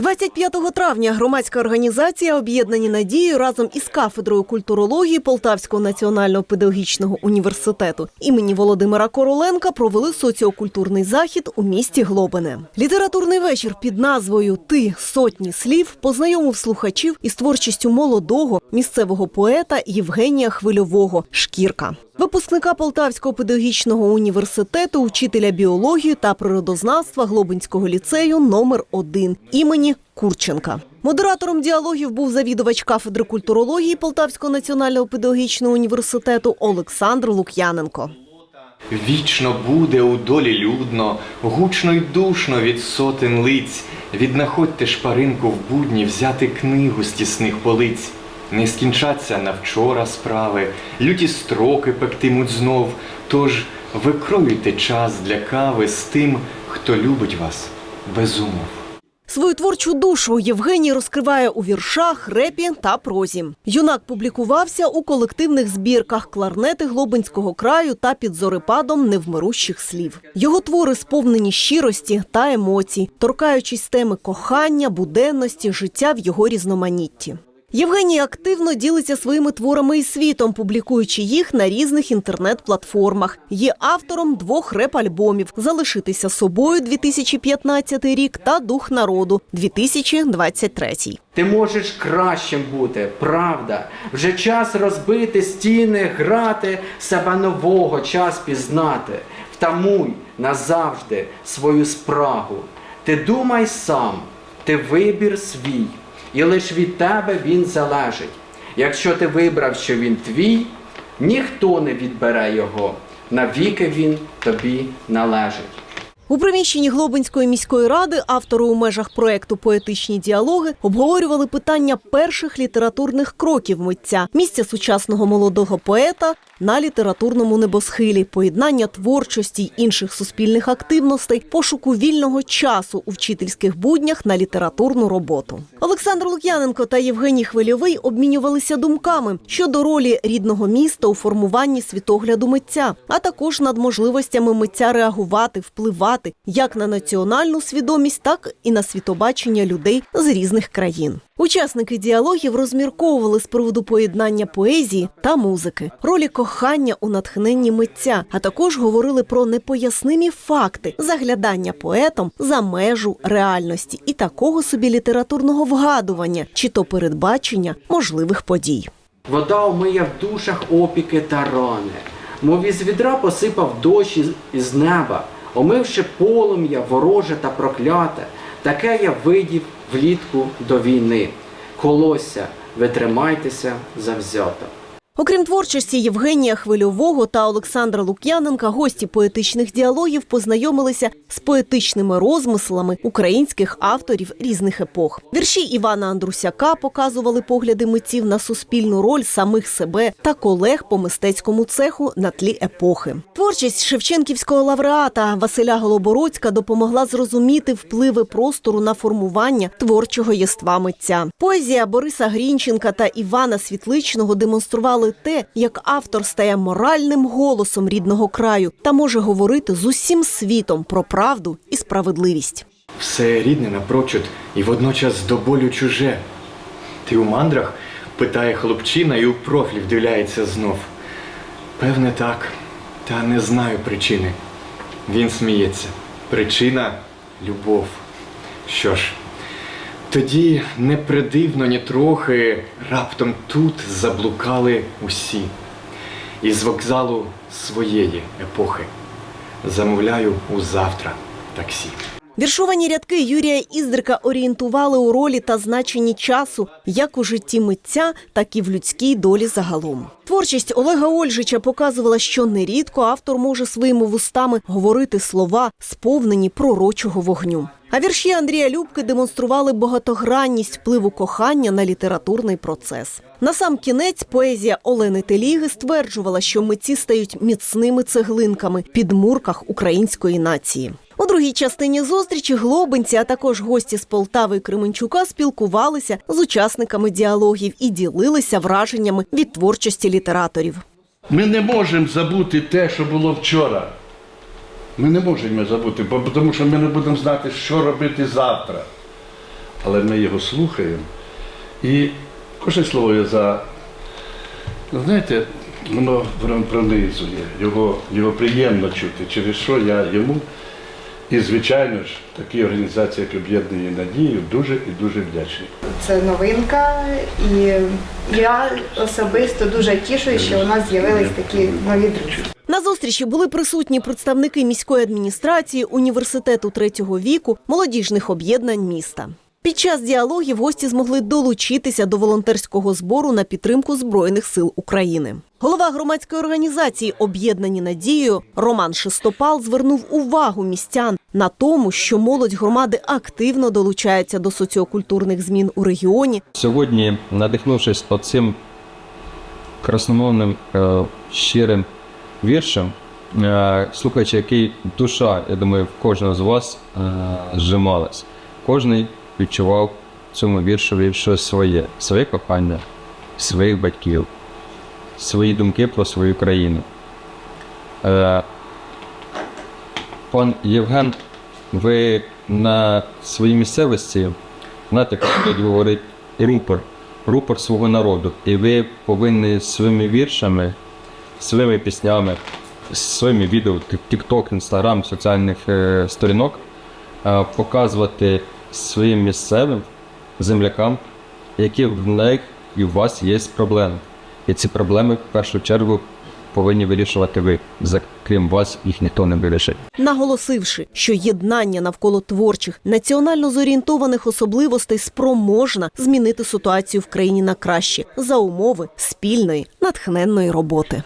25 травня громадська організація Об'єднані надії разом із кафедрою культурології Полтавського національного педагогічного університету імені Володимира Короленка провели соціокультурний захід у місті Глобине. Літературний вечір під назвою Ти сотні слів познайомив слухачів із творчістю молодого місцевого поета Євгенія Хвильового Шкірка. Випускника Полтавського педагогічного університету, учителя біології та природознавства Глобинського ліцею номер 1 імені Курченка. Модератором діалогів був завідувач кафедри культурології Полтавського національного педагогічного університету Олександр Лук'яненко. Вічно буде у долі людно, гучно й душно від сотень лиць. Віднаходьте шпаринку в будні, взяти книгу з тісних полиць. Не скінчаться на вчора справи, люті строки пектимуть знов. Тож викроюйте час для кави з тим, хто любить вас без умов. Свою творчу душу Євгеній розкриває у віршах, репі та прозі. Юнак публікувався у колективних збірках кларнети Глобинського краю та під зорепадом невмирущих слів. Його твори сповнені щирості та емоцій, торкаючись теми кохання, буденності, життя в його різноманітті. Євгеній активно ділиться своїми творами із світом, публікуючи їх на різних інтернет-платформах. Є автором двох реп-альбомів Залишитися собою 2015 рік та Дух народу 2023. Ти можеш кращим бути, правда. Вже час розбити стіни, грати, себе нового час пізнати. Втамуй назавжди свою спрагу. Ти думай сам, ти вибір свій, і лиш від тебе він залежить. Якщо ти вибрав, що він твій, ніхто не відбере його. Навіки він тобі належить. У приміщенні Глобинської міської ради автори у межах проекту Поетичні діалоги обговорювали питання перших літературних кроків митця, місця сучасного молодого поета на літературному небосхилі, поєднання творчості й інших суспільних активностей, пошуку вільного часу у вчительських буднях на літературну роботу. Олександр Лук'яненко та Євгеній Хвильовий обмінювалися думками щодо ролі рідного міста у формуванні світогляду митця, а також над можливостями митця реагувати, впливати як на національну свідомість, так і на світобачення людей з різних країн. Учасники діалогів розмірковували з приводу поєднання поезії та музики, ролі кохання у натхненні митця, а також говорили про непояснимі факти заглядання поетом за межу реальності і такого собі літературного вгадування чи то передбачення можливих подій. Вода омиє в душах опіки та рани, мов із відра посипав дощ із- неба, омивши полум'я вороже та прокляте, таке я видів влітку до війни. Колося, ви тримайтеся завзято. Окрім творчості Євгенія Хвильового та Олександра Лук'яненка, гості поетичних діалогів познайомилися з поетичними розмислами українських авторів різних епох. Вірші Івана Андрусяка показували погляди митців на суспільну роль самих себе та колег по мистецькому цеху на тлі епохи. Творчість шевченківського лауреата Василя Голобородька допомогла зрозуміти впливи простору на формування творчого єства митця. Поезія Бориса Грінченка та Івана Світличного демонстрували те, як автор стає моральним голосом рідного краю та може говорити з усім світом про правду і справедливість. Все рідне напрочуд і водночас до болю чуже. Ти у мандрах? питає хлопчина і у профіль вдивляється знов. Певне так, та не знаю причини. Він сміється. Причина любов. Що ж, тоді не придивно ні трохи, раптом тут заблукали усі. Із вокзалу своєї епохи. Замовляю у завтра таксі. Віршовані рядки Юрія Іздрика орієнтували у ролі та значенні часу як у житті митця, так і в людській долі загалом. Творчість Олега Ольжича показувала, що нерідко автор може своїми вустами говорити слова, сповнені пророчого вогню. А вірші Андрія Любки демонстрували багатогранність впливу кохання на літературний процес. На сам кінець поезія Олени Теліги стверджувала, що митці стають міцними цеглинками під мурках української нації. У другій частині зустрічі глобинці, а також гості з Полтави і Кременчука спілкувалися з учасниками діалогів і ділилися враженнями від творчості літераторів. Ми не можемо забути те, що було вчора. Ми не можемо забути, бо тому що ми не будемо знати, що робити завтра. але ми його слухаємо. І кожне слово я за, знаєте, воно пронизує, його, його приємно чути, через що я йому. І, звичайно ж, такій організації, як об'єднання надію, дуже і дуже вдячний. Це новинка, і я особисто дуже тішусь, що у нас з'явились такі нові друзі. Зустрічі були присутні представники міської адміністрації, університету третього віку, молодіжних об'єднань міста. Під час діалогів гості змогли долучитися до волонтерського збору на підтримку Збройних сил України. Голова громадської організації Об'єднані надією Роман Шестопал звернув увагу містян на тому, що молодь громади активно долучається до соціокультурних змін у регіоні Сьогодні, надихнувшись оцим красномовним е, щирим віршем, е, слухаючи, який душа, я думаю, в кожного з вас е, зжималась. Кожний відчував цьому віршові щось своє, своє кохання, своїх батьків, свої думки про свою країну. Е, Пан Євген, ви на своїй місцевості, знаєте, як говорить рупор, рупор свого народу. І ви повинні своїми віршами, своїми піснями, своїми відео, TikTok, Instagram, соціальних е, сторінок е, показувати своїм місцевим землякам, які в них і у вас є проблеми. І ці проблеми в першу чергу повинні вирішувати ви. За крім вас їх ніхто не вирішить. наголосивши, що єднання навколо творчих національно зорієнтованих особливостей спроможна змінити ситуацію в країні на краще за умови спільної натхненної роботи.